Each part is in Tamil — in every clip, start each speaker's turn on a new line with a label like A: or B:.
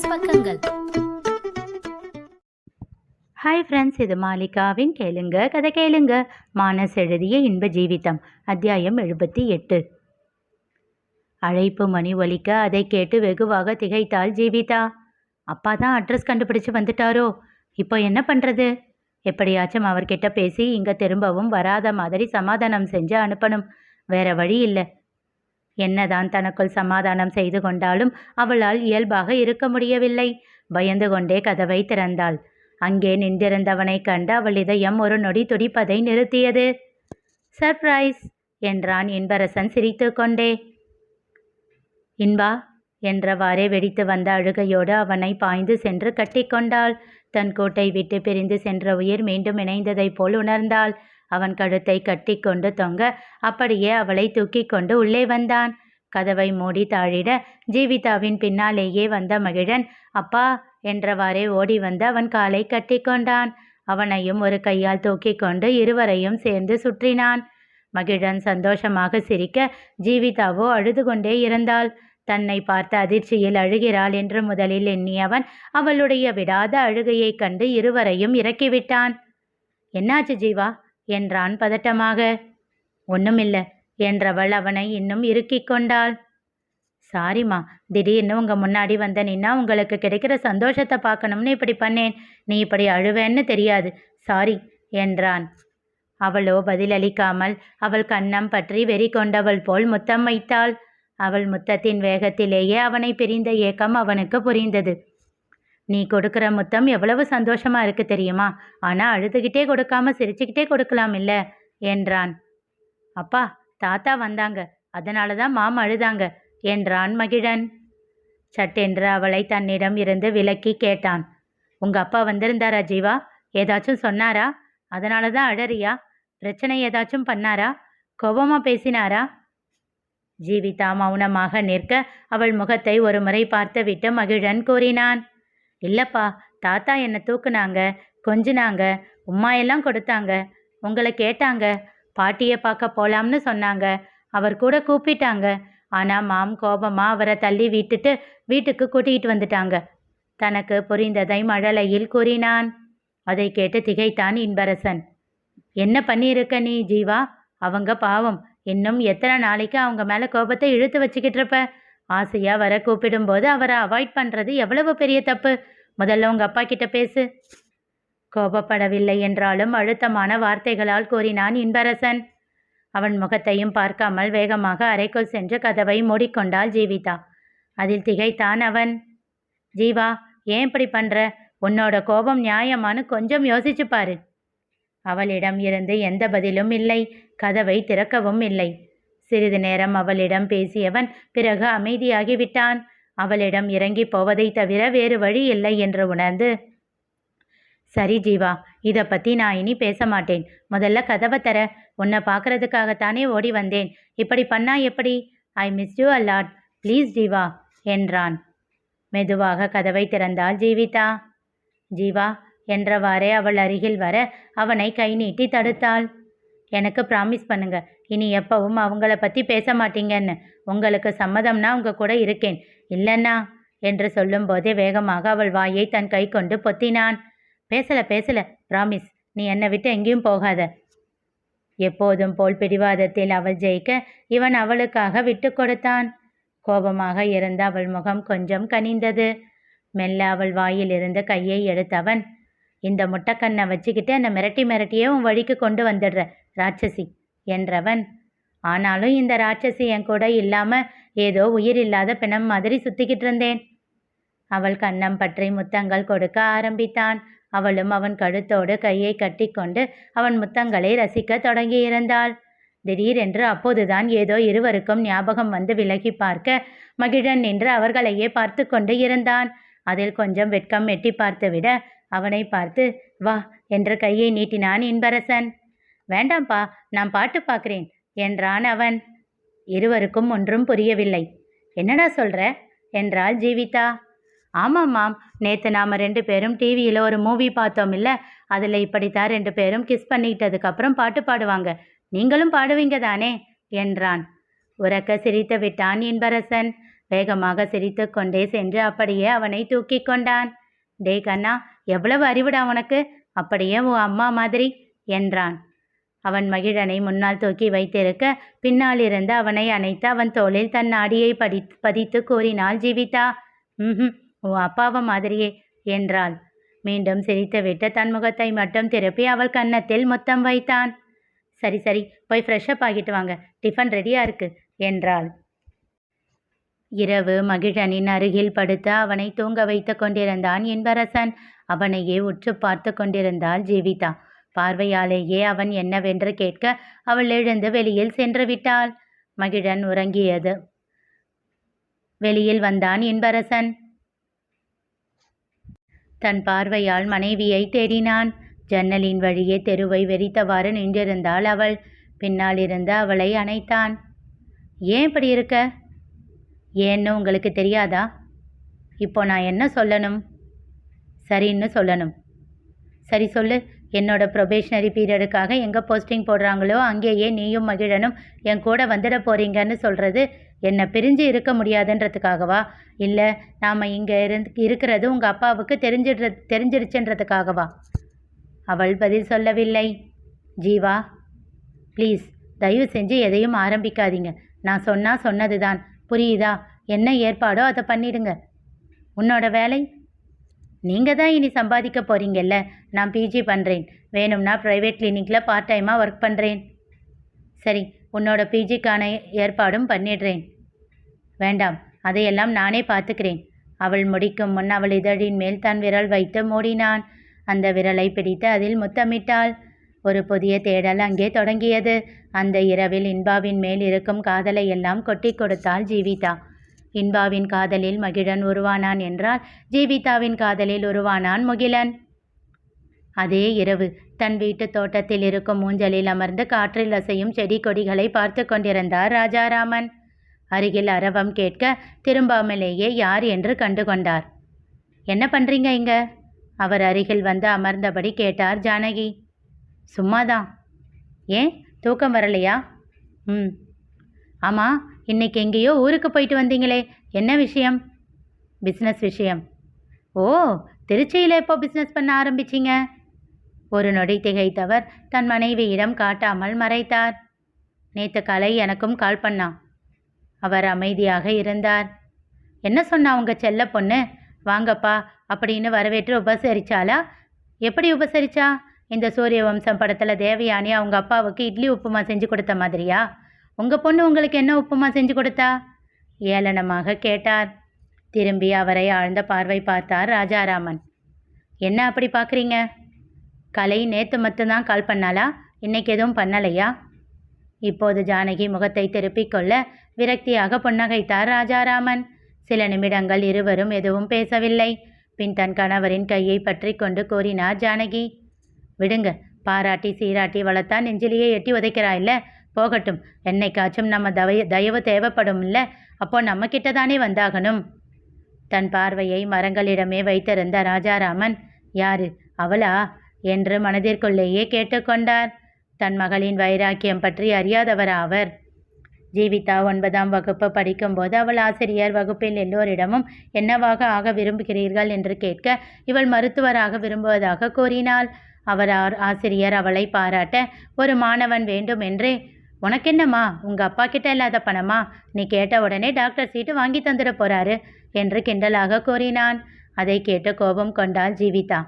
A: அட்ரஸ் பக்கங்கள்.
B: ஹாய் ஃப்ரெண்ட்ஸ் இது மாலிகாவின் கேளுங்க கதை கேளுங்க. மானஸ் எழுதிய இன்ப ஜீவிதம் அத்தியாயம் எழுபத்தி எட்டு. அழைப்பு மணி ஒலிக்க அதை கேட்டு வெகுவாக திகைத்தாள் ஜீவிதா. அப்பா தான் அட்ரஸ் கண்டுபிடிச்சு வந்துட்டாரோ? இப்போ என்ன பண்ணுறது எப்படியாச்சும் அவர்கிட்ட பேசி இங்கே திரும்பவும் வராத மாதிரி சமாதானம் செஞ்சு அனுப்பணும். வேற வழி இல்லை. என்னதான் தனக்குள் சமாதானம் செய்து கொண்டாலும் அவளால் இயல்பாக இருக்க முடியவில்லை. பயந்து கொண்டே கதவை திறந்தாள். அங்கே நின்றிருந்தவனை கண்டு அவள் இதயம் ஒரு நொடி துடிப்பதை நிறுத்தியது. சர்ப்ரைஸ்! என்றான் இன்பரசன் சிரித்துக்கொண்டே இன்பா! என்றவாறே வெடித்து வந்த அழுகையோடு அவனை பாய்ந்து சென்று கட்டிக்கொண்டாள் தன் கோட்டை விட்டு பிரிந்து சென்ற உயிர் மீண்டும் இணைந்ததைப் போல் உணர்ந்தாள். அவன் கழுத்தை கட்டிக்கொண்டு தொங்க அப்படியே அவளை தூக்கி கொண்டு உள்ளே வந்தான். கதவை மூடி தாழிட ஜீவிதாவின் பின்னாலேயே வந்த மகிழன் அப்பா என்றவாறே ஓடி வந்து அவன் காலை கட்டிக்கொண்டான். அவனையும் ஒரு கையால் தூக்கி கொண்டு இருவரையும் சேர்ந்து சுற்றினான். மகிழன் சந்தோஷமாக சிரிக்க ஜீவிதாவோ அழுது கொண்டே இருந்தாள். தன்னை பார்த்த அதிர்ச்சியில் அழுகிறாள் என்று முதலில் எண்ணியவன் அவளுடைய விடாத அழுகையைக் கண்டு இருவரையும் இறக்கிவிட்டான். என்னாச்சு ஜீவா? என்றான் பதட்டமாக. ஒன்றுமில்லை என்றவள் அவனை இன்னும் இறுக்கிக் கொண்டாள். சாரிம்மா திடீர்னு உங்க முன்னாடி வந்த நின்னா உங்களுக்கு கிடைக்கிற சந்தோஷத்தை பார்க்கணும்னு இப்படி பண்ணேன். நீ இப்படி அழுவேன்னு தெரியாது. சாரி என்றான். அவளோ பதிலளிக்காமல் அவள் கண்ணம் பற்றி வெறி கொண்டவள் போல் முத்தம் வைத்தாள். அவள் முத்தத்தின் வேகத்திலேயே அவனை பிரிந்த ஏக்கம் அவனுக்கு புரிந்தது. நீ கொடுக்குற முத்தம் எவ்வளவு சந்தோஷமா இருக்கு தெரியுமா? ஆனா அழுதுகிட்டே கொடுக்காம சிரிச்சுக்கிட்டே கொடுக்கலாம் இல்ல? என்றான். அப்பா தாத்தா வந்தாங்க. அதனால தான் மாம் அழுதாங்க என்றான் மகிழன். சட்டென்று அவளை தன்னிடம் இருந்து விலக்கி கேட்டான். உங்க அப்பா வந்திருந்தாரா ஜீவா? ஏதாச்சும் சொன்னாரா? அதனால தான் அழறியா? பிரச்சனை ஏதாச்சும் பண்ணாரா? கோபமா பேசினாரா? ஜீவிதா மௌனமாக நிற்க அவள் முகத்தை ஒரு முறை பார்த்துவிட்டு மகிழன் கூறினான். இல்லைப்பா தாத்தா என்னை தூக்குனாங்க கொஞ்சினாங்க உம்மா எல்லாம் கொடுத்தாங்க உங்களை கேட்டாங்க பாட்டியை பார்க்க போலாம்னு சொன்னாங்க அவர் கூட கூப்பிட்டாங்க. ஆனால் மாம் கோபமாக அவரை தள்ளி விட்டுட்டு வீட்டுக்கு கூட்டிகிட்டு வந்துட்டாங்க. தனக்கு புரிந்ததை மழலையில் கூறினான். அதை கேட்டு திகைத்தான் இன்பரசன். என்ன பண்ணியிருக்க நீ ஜீவா? அவங்க பாவம். இன்னும் எத்தனை நாளைக்கு அவங்க மேலே கோபத்தை இழுத்து வச்சுக்கிட்டு இருப்ப ஆசையாக வர கூப்பிடும்போது அவரை அவாய்ட் பண்ணுறது எவ்வளவு பெரிய தப்பு? முதல்ல உங்கள் அப்பா கிட்ட பேசு. கோபப்படவில்லை என்றாலும் அழுத்தமான வார்த்தைகளால் கூறினான் இன்பரசன். அவன் முகத்தையும் பார்க்காமல் வேகமாக அறைக்குள் சென்று கதவை மூடிக்கொண்டாள் ஜீவிதா. அதில் திகைத்தான் அவன். ஜீவா ஏன் இப்படி பண்ற? உன்னோட கோபம் நியாயமானு கொஞ்சம் யோசிச்சு பாரு. அவளிடம் இருந்து எந்த பதிலும் இல்லை. கதவை திறக்கவும் இல்லை. சிறிது நேரம் அவளிடம் பேசியவன் பிறகு அமைதியாகிவிட்டான். அவளிடம் இறங்கி போவதை தவிர வேறு வழி இல்லை என்று உணர்ந்து சரி ஜீவா இதை பற்றி நான் இனி பேச மாட்டேன். முதல்ல கதவை தர. உன்னை பார்க்கறதுக்காகத்தானே ஓடி வந்தேன். இப்படி பண்ணா எப்படி? I miss you a lot please Jeeva என்றான். மெதுவாக கதவை திறந்தாள் ஜீவிதா. ஜீவா என்றவாறே அவள் அருகில் வர அவனை கை நீட்டி தடுத்தாள். எனக்கு ப்ராமிஸ் பண்ணுங்க. இனி எப்பவும் அவங்கள பற்றி பேச மாட்டீங்கன்னு. உங்களுக்கு சம்மதம்னா உங்க கூட இருக்கேன். இல்லைன்னா? என்று சொல்லும்போதே வேகமாக அவள் வாயை தன் கை கொண்டு பொத்தினான். பேசல பேசல. பிராமிஸ் நீ என்னை விட்டு எங்கேயும் போகாத. எப்போதும் போல் பிடிவாதத்தில் அவள் ஜெயிக்க இவன் அவளுக்காக விட்டு கொடுத்தான். கோபமாக இருந்த அவள் முகம் கொஞ்சம் கனிந்தது. மெல்ல அவள் வாயில் இருந்து கையை எடுத்தவன் இந்த முட்டைக்கண்ணை வச்சுக்கிட்டு என்னை மிரட்டி மிரட்டியே உன் வழிக்கு கொண்டு வந்துடுற ராட்சசி. என்றவன். ஆனாலும் இந்த ராட்சசி என் கூட இல்லாம ஏதோ உயிர் இல்லாத பிணம் மாதிரி சுத்திக்கிட்டு இருந்தேன். அவள் கண்ணம் பற்றி முத்தங்கள் கொடுக்க ஆரம்பித்தான். அவளும் அவன் கழுத்தோடு கையை கட்டிக்கொண்டு அவன் முத்தங்களை ரசிக்க தொடங்கியிருந்தாள் திடீரென்று அப்போதுதான் ஏதோ இருவருக்கும் ஞாபகம் வந்து விலகி பார்க்க மகிழன் நின்று அவர்களையே பார்த்து கொண்டு இருந்தான். அதில் கொஞ்சம் வெட்கம் எட்டி பார்த்துவிட அவனை பார்த்து வா என்று கையை நீட்டினான் இன்பரசன். வேண்டாம்ப்பா நான் பாட்டு பார்க்கிறேன் என்றான் அவன். இருவருக்கும் ஒன்றும் புரியவில்லை. என்னடா சொல்ற? என்றாள் ஜீவிதா. ஆமாம் மாம் நேற்று நாம் ரெண்டு பேரும் டிவியில் ஒரு மூவி பார்த்தோம் இல்லை? அதில் இப்படித்தான் ரெண்டு பேரும் கிஸ் பண்ணிக்கிட்டதுக்கப்புறம் பாட்டு பாடுவாங்க. நீங்களும் பாடுவீங்க தானே? என்றான். உறக்க சிரித்து விட்டான் இன்பரசன். வேகமாக சிரித்து கொண்டே சென்று அப்படியே அவனை தூக்கி கொண்டான். டே கண்ணா எவ்வளவு அறிவுடா உனக்கு? அப்படியே உன் அம்மா மாதிரி என்றான். அவன் மகிழனை முன்னால் தூக்கி வைத்திருக்க பின்னால் இருந்து அவனை அணைத்து அவன் தோளில் தன் நாடியை படி பதித்து கூறினாள் ஜீவிதா ம் உன் அப்பாவை மாதிரியே என்றாள். மீண்டும் சிரித்துவிட்டு தன் முகத்தை மட்டும் திருப்பி அவள் கன்னத்தில் முத்தம் வைத்தான். சரி சரி போய் ஃப்ரெஷ்அப் ஆகிட்டு வாங்க டிஃபன் ரெடியாக இருக்கு என்றாள். இரவு மகிழனின் அருகில் படுத்து அவனை தூங்க வைத்து கொண்டிருந்தான் இன்பரசன். அவனையே உற்று பார்த்து கொண்டிருந்தாள் ஜீவிதா. பார்வையாலேயே அவன் என்னவென்று கேட்க அவள் எழுந்து வெளியில் சென்று விட்டாள். மகிழன் உறங்கியது. வெளியில் வந்தான் இன்பரசன். தன் பார்வையால் மனைவியை தேடினான். ஜன்னலின் வழியே தெருவை வெறித்தவாறு நின்றிருந்தாள் அவள். பின்னால் இருந்து அவளை அணைத்தான். ஏன் இப்படி இருக்க? ஏன்னு உங்களுக்கு தெரியாதா? இப்போ நான் என்ன சொல்லணும்? சரின்னு சொல்லணும். சரி சொல்லு. என்னோட ப்ரொபேஷனரி பீரியடுக்காக எங்கே போஸ்டிங் போடுறாங்களோ அங்கேயே நீயும் மகிழனும் என் கூட வந்துட போறீங்கன்னு சொல்கிறது என்னை பிரிஞ்சு இருக்க முடியாதுன்றதுக்காகவா? இல்லை நாம் இங்கே இருந்து இருக்கிறது உங்கள் அப்பாவுக்கு தெரிஞ்சிடுற தெரிஞ்சிருச்சுன்றதுக்காகவா? அவள் பதில் சொல்லவில்லை. ஜீவா ப்ளீஸ் தயவு செஞ்சு எதையும் ஆரம்பிக்காதீங்க. நான் சொன்னால் சொன்னது தான் புரியுதா? என்ன ஏற்பாடோ அதை பண்ணிடுங்க. உன்னோட வேலை நீங்கள் தான் இனி சம்பாதிக்க போகிறீங்கல்ல நான் பிஜி பண்ணுறேன் வேணும்னா ப்ரைவேட் கிளினிக்கில் பார்ட் டைமாக ஒர்க் பண்ணுறேன் சரி உன்னோட பிஜிக்கான ஏற்பாடும் பண்ணிடுறேன். வேண்டாம் அதையெல்லாம் நானே பார்த்துக்கிறேன். அவள் முடிக்கும் முன் அவள் இதழின் மேல் தன் விரல் வைத்து மூடினான். அந்த விரலை பிடித்து அதில் முத்தமிட்டாள். ஒரு புதிய தேடல் அங்கே தொடங்கியது. அந்த இரவில் இன்பாவின் மேல் இருக்கும் காதலை எல்லாம் கொட்டி கொடுத்தாள் ஜீவிதா. இன்பாவின் காதலில் மகிழன் உருவானான் என்றால் ஜீவிதாவின் காதலில் உருவானான் முகிலன். அதே இரவு தன் வீட்டு தோட்டத்தில் இருக்கும் ஊஞ்சலில் அமர்ந்து காற்றில் அசையும் செடி கொடிகளை பார்த்து கொண்டிருந்தார் ராஜாராமன். அருகில் அரவம் கேட்க திரும்பாமலேயே யார் என்று கண்டு கொண்டார். என்ன பண்றீங்க இங்க அவர் அருகில் வந்து அமர்ந்தபடி கேட்டார் ஜானகி. சும்மாதான். ஏன்? தூக்கம் வரலையா? ம். ஆமாம் இன்னைக்கு எங்கேயோ ஊருக்கு போயிட்டு வந்தீங்களே. என்ன விஷயம்? பிஸ்னஸ் விஷயம். ஓ திருச்சியில் எப்போ பிஸ்னஸ் பண்ண ஆரம்பிச்சிங்க? ஒரு நொடி திகைத்தவர் தன் மனைவியிடம் காட்டாமல் மறைத்தார். நேற்று காலை எனக்கும் கால் பண்ணான் அவர் அமைதியாக இருந்தார். என்ன சொன்னா உங்கள் செல்ல பொண்ணு? வாங்கப்பா அப்படின்னு வரவேற்று உபசரிச்சாளா? எப்படி உபசரிச்சா? இந்த சூரிய வம்சம் படத்தில் தேவயானி அவங்க அப்பாவுக்கு இட்லி உப்புமா செஞ்சு கொடுத்த மாதிரியா? உங்கள் பொண்ணு உங்களுக்கு என்ன உப்புமா செஞ்சு கொடுத்தா? ஏளனமாக கேட்டார். திரும்பி அவரை ஆழ்ந்த பார்வை பார்த்தார் ராஜாராமன். என்ன அப்படி பார்க்குறீங்க? கலை நேற்று மட்டும்தான் கால் பண்ணாளா? இன்னைக்கு எதுவும் பண்ணலையா? இப்போது ஜானகி முகத்தை திருப்பிக் கொள்ள விரக்தியாக புன்னகைத்தார் ராஜாராமன். சில நிமிடங்கள் இருவரும் எதுவும் பேசவில்லை. பின் தன் கணவரின் கையை பற்றி கொண்டு கூறினார் ஜானகி. விடுங்க பாராட்டி சீராட்டி வளர்த்தா நெஞ்சிலேயே எட்டி உதைக்கிறாயில்ல போகட்டும். என்னைக்காச்சும் நம்ம தவய தயவு தேவைப்படும் இல்லை அப்போ நம்மக்கிட்ட தானே வந்தாகணும். தன் பார்வையை மரங்களிடமே வைத்திருந்த ராஜாராமன் யாரு அவளா? என்று மனதிற்குள்ளேயே கேட்டுக்கொண்டார். தன் மகளின் வைராக்கியம் பற்றி அறியாதவர் அவர்? ஜீவிதா ஒன்பதாம் வகுப்பு படிக்கும்போது அவள் ஆசிரியர் வகுப்பில் எல்லோரிடமும் என்னவாக ஆக விரும்புகிறீர்கள்? என்று கேட்க இவள் மருத்துவராக விரும்புவதாக கூறினாள். அவர் ஆர் ஆசிரியர் அவளை பாராட்ட ஒரு மாணவன் வேண்டும் என்றே உனக்கென்னம்மா? உங்கள் அப்பா கிட்ட இல்லாத பணமா? நீ கேட்ட உடனே டாக்டர் சீட்டு வாங்கி தந்துட போறாரு என்று கிண்டலாக கூறினான். அதை கேட்டு கோபம் கொண்டாள் ஜீவிதா.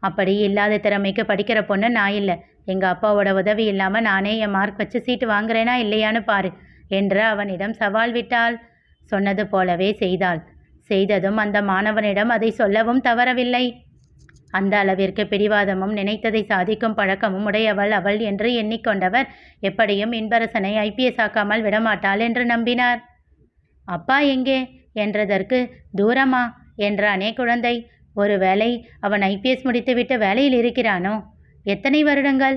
B: அப்படி இல்லாத திறமைக்கு படிக்கிற பொண்ணு நான் இல்லை. எங்கள் அப்பாவோட உதவி இல்லாமல் நானே என் மார்க் வச்சு சீட்டு வாங்குறேனா இல்லையான்னு பாரு என்று அவனிடம் சவால் விட்டாள். சொன்னது போலவே செய்தாள். செய்ததும் அந்த மாணவனிடம் அதை சொல்லவும் தவறவில்லை. அந்த அளவிற்கு பிடிவாதமும் நினைத்ததை சாதிக்கும் பழக்கமும் உடையவள் அவள் என்று எண்ணிக்கொண்டவர் எப்படியும் இன்பரசனை ஐபிஎஸ் ஆக்காமல் விடமாட்டாள் என்று நம்பினார். அப்பா எங்கே? என்றதற்கு தூரமா? என்றானே குழந்தை. ஒருவேளை அவன் ஐபிஎஸ் முடித்துவிட்டு வேலையில் இருக்கிறானோ? எத்தனை வருடங்கள்?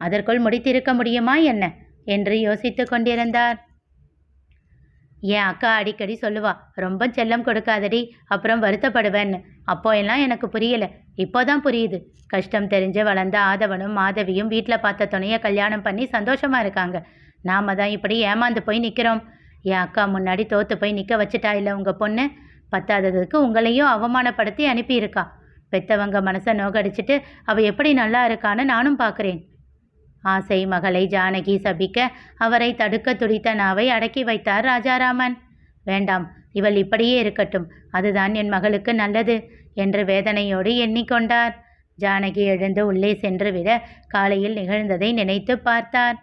B: அதற்குள் முடித்திருக்க முடியுமா என்ன? என்று யோசித்துக் கொண்டிருந்தார். என் அக்கா அடிக்கடி சொல்லுவா ரொம்ப செல்லம் கொடுக்காதடி அப்புறம் வருத்தப்படுவேன்னு. அப்போ எல்லாம் எனக்கு புரியல. இப்போதான் புரியுது. கஷ்டம் தெரிஞ்சு வளர்ந்த ஆதவனும் மாதவியும் வீட்டில் பார்த்த துணையை கல்யாணம் பண்ணி சந்தோஷமாக இருக்காங்க. நாம தான் இப்படி ஏமாந்து போய் நிற்கிறோம் என் அக்கா முன்னாடி தோத்து போய் நிற்க வச்சுட்டா இல்லை உங்கள் பொண்ணு? பத்தாததுக்கு உங்களையும் அவமானப்படுத்தி அனுப்பியிருக்கா. பெத்தவங்க மனசை நோகடிச்சிட்டு அவள் எப்படி நல்லா இருக்கான்னு நானும் பார்க்குறேன். ஆசை மகளை ஜானகி சபிக்க அவரை தடுக்க துடித்த நாவை அடக்கி வைத்தார் ராஜாராமன். வேண்டாம் இவள் இப்படியே இருக்கட்டும். அதுதான் என் மகளுக்கு நல்லது. என்று வேதனையோடு எண்ணிக்கொண்டார். ஜானகி எழுந்து உள்ளே சென்று விட காலையில் நிகழ்ந்ததை நினைத்து பார்த்தார்.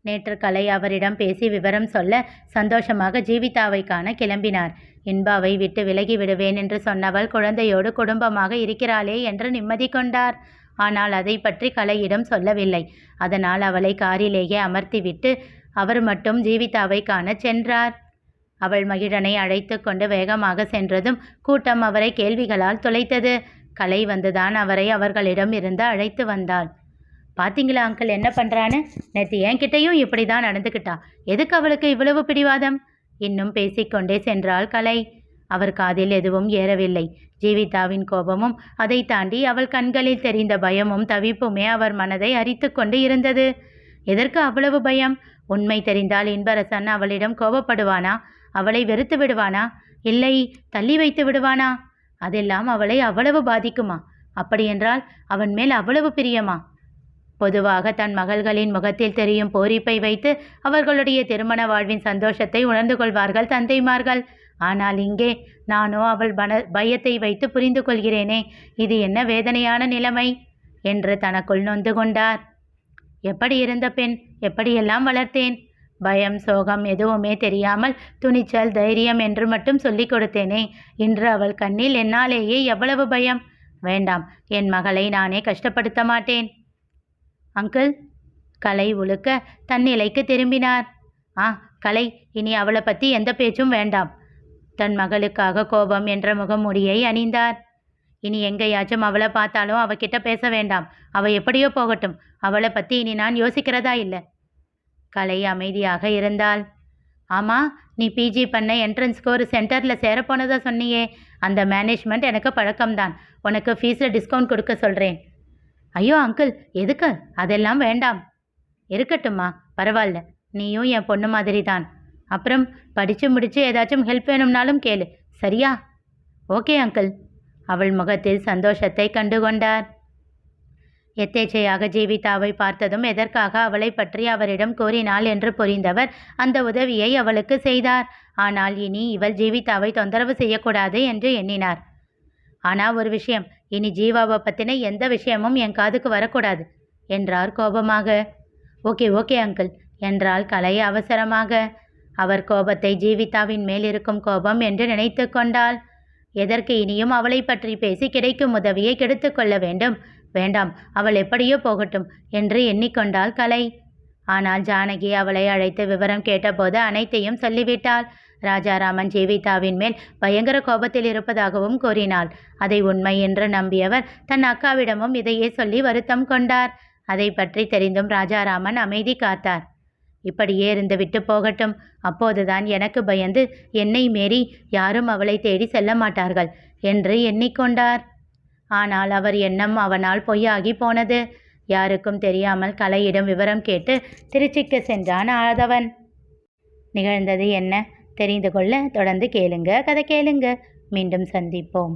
B: நேற்று கலை அவரிடம் பேசி விவரம் சொல்ல சந்தோஷமாக ஜீவிதாவை காண கிளம்பினார். இன்பாவை விட்டு விலகி விடுவேன் என்று சொன்னவள் குழந்தையோடு குடும்பமாக இருக்கிறாளே என்று நிம்மதி கொண்டார். ஆனால் அதை பற்றி கலையிடம் சொல்லவில்லை. அதனால் அவளை காரிலேயே அமர்த்திவிட்டு அவர் மட்டும் ஜீவிதாவை காணச் சென்றார். அவள் மகிழனை அழைத்து கொண்டு வேகமாக சென்றதும் கூட்டம் அவரை கேள்விகளால் துளைத்தது. கலை வந்துதான் அவரை அவர்களிடம் இருந்து அழைத்து வந்தாள். பாத்தீங்களா அங்கிள் என்ன பண்ணுறான்னு நேற்று என்கிட்டயும் இப்படி தான் நடந்துக்கிட்டா எதுக்கு அவளுக்கு இவ்வளவு பிடிவாதம்? இன்னும் பேசிக்கொண்டே சென்றாள் கலை. அவர் காதில் எதுவும் ஏறவில்லை. ஜீவிதாவின் கோபமும் அதை தாண்டி அவள் கண்களில் தெரிந்த பயமும் தவிப்புமே அவர் மனதை அரித்து கொண்டு இருந்தது. எதற்கு அவ்வளவு பயம்? உண்மை தெரிந்தால் இன்பரசன் அவளிடம் கோபப்படுவானா? அவளை வெறுத்து விடுவானா? இல்லை தள்ளி வைத்து விடுவானா? அதெல்லாம் அவளை அவ்வளவு பாதிக்குமா? அப்படியென்றால் அவன் மேல் அவ்வளவு பிரியமா? பொதுவாக தன் மகள்களின் முகத்தில் தெரியும் போரிப்பை வைத்து அவர்களுடைய திருமண வாழ்வின் சந்தோஷத்தை உணர்ந்து கொள்வார்கள் தந்தைமார்கள். ஆனால் இங்கே நானோ அவள் பன பயத்தை வைத்து புரிந்து கொள்கிறேனே இது என்ன வேதனையான நிலைமை? என்று தனக்குள் நொந்து கொண்டார். எப்படி இருந்த பெண்? எப்படியெல்லாம் வளர்த்தேன்? பயம் சோகம் எதுவுமே தெரியாமல் துணிச்சல் தைரியம் என்று மட்டும் சொல்லிக் கொடுத்தேனே. இன்று அவள் கண்ணில் என்னாலேயே எவ்வளவு பயம்? வேண்டாம் என் மகளை நானே கஷ்டப்படுத்த மாட்டேன். அங்கிள் கலை உழுக்க தன் நிலைக்கு திரும்பினார். ஆ கலை இனி அவளை பற்றி எந்த பேச்சும் வேண்டாம். தன் மகளுக்காக கோபம் என்ற முகமுடியை அணிந்தார். இனி எங்கேயாச்சும் அவளை பார்த்தாலும் அவகிட்ட பேச வேண்டாம். அவள் எப்படியோ போகட்டும். அவளை பற்றி இனி நான் யோசிக்கிறதா இல்லை? கலை அமைதியாக இருந்தாள். ஆமா நீ பிஜி பண்ண என்ட்ரன்ஸ்க்கு ஒரு சென்டரில் சேரப்போனதா சொன்னியே. அந்த மேனேஜ்மெண்ட் எனக்கு பழக்கம்தான். உனக்கு ஃபீஸில் டிஸ்கவுண்ட் கொடுக்க சொல்கிறேன் ஐயோ அங்கிள் எதுக்கு? அதெல்லாம் வேண்டாம். இருக்கட்டும்மா பரவாயில்ல. நீயும் என் பொண்ணு மாதிரி தான் அப்புறம் படித்து முடித்து ஏதாச்சும் ஹெல்ப் வேணும்னாலும் கேளு. சரியா? ஓகே அங்கிள் அவள் முகத்தில் சந்தோஷத்தை கண்டுகொண்டார் எத்தேச்சையாக ஜீவிதாவை பார்த்ததும் எதற்காக அவளை பற்றி அவரிடம் கூறினாள் என்று புரிந்தவர் அந்த உதவியை அவளுக்கு செய்தார். ஆனால் இனி இவள் ஜீவிதாவை தொந்தரவு செய்யக்கூடாது என்று எண்ணினார். ஆனால் ஒரு விஷயம் இனி ஜீவாவை பற்றின எந்த விஷயமும் என் காதுக்கு வரக்கூடாது என்றார் கோபமாக. ஓகே ஓகே அங்கிள் என்றாள் கலை அவசரமாக. அவர் கோபத்தை ஜீவிதாவின் மேல் இருக்கும் கோபம் என்று நினைத்து கொண்டாள். எதற்கு இனியும் அவளை பற்றி பேசி கிடைக்கும் உதவியை கெடுத்து கொள்ள வேண்டும் வேண்டாம் அவள் எப்படியோ போகட்டும் என்று எண்ணிக்கொண்டாள் கலை. ஆனால் ஜானகி அவளை அழைத்து விவரம் கேட்டபோது அனைத்தையும் சொல்லிவிட்டாள். ராஜாராமன் ஜீவிதாவின் மேல் பயங்கர கோபத்தில் இருப்பதாகவும் கூறினாள். அதை உண்மை என்று நம்பியவர் தன் அக்காவிடமும் இதையே சொல்லி வருத்தம் கொண்டார். அதை பற்றி தெரிந்தும் ராஜாராமன் அமைதி காத்தார். இப்படியே இருந்து விட்டு போகட்டும். அப்போதுதான் எனக்கு பயந்து என்னை மீறி யாரும் அவளை தேடி செல்ல மாட்டார்கள் என்று எண்ணிக்கொண்டார். ஆனால் அவர் எண்ணம் அவனால் பொய்யாகி போனது. யாருக்கும் தெரியாமல் கலையிடம் விவரம் கேட்டு திருச்சிக்கு சென்றான் ஆதவன். நிகழ்ந்தது என்ன? தெரிந்து கொள்ள தொடர்ந்து கேளுங்க. கதை கேளுங்க. மீண்டும் சந்திப்போம்.